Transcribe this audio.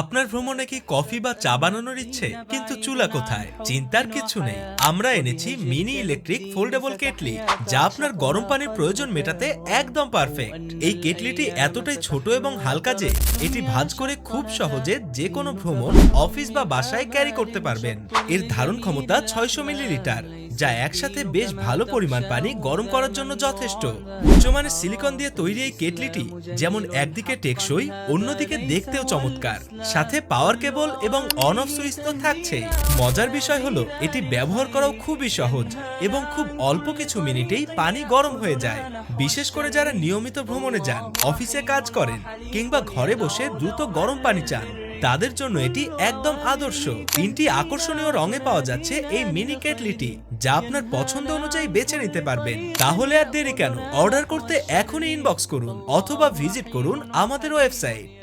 আপনার ভ্রমণে কি কফি বা চা বানানোর ইচ্ছে? কিন্তু চুলা কোথায়? চিন্তার কিছু নেই। আমরা এনেছি মিনি ইলেকট্রিক ফোল্ডেবল কেটলি, যা আপনার গরম পানির প্রয়োজন মেটাতে একদম পারফেক্ট। এই কেটলিটি এতটাই ছোট এবং হালকা যে এটি ভাঁজ করে খুব সহজে যে কোনো ভ্রমণ অফিস বা বাসায় ক্যারি করতে পারবেন। এর ধারণ ক্ষমতা ছয়শো মিলিলিটার। যা একসাথে বেশ ভালো পরিমাণ পানি গরম করার জন্য যথেষ্ট। উচ্চমানের সিলিকন দিয়ে তৈরি এই কেটলিটি যেমন একদিকে টেকসই, অন্যদিকে দেখতেও চমৎকার। সাথে পাওয়ার কেবল এবং অন অফ সুইচ তো থাকছেই। মজার বিষয় হলো, এটি ব্যবহার করাও খুবই সহজ এবং খুব অল্প কিছু মিনিটেই পানি গরম হয়ে যায়। বিশেষ করে যারা নিয়মিত ভ্রমণে যান, অফিসে কাজ করেন কিংবা ঘরে বসে দ্রুত গরম পানি চান। তাদের জন্য এটি একদম আদর্শ। তিনটি আকর্ষণীয় রঙে পাওয়া যাচ্ছে এই মিনি কেটলিটি, যা আপনার পছন্দ অনুযায়ী বেছে নিতে পারবেন। তাহলে আর দেরি কেন? অর্ডার করতে এখনই ইনবক্স করুন, অথবা ভিজিট করুন আমাদের ওয়েবসাইট।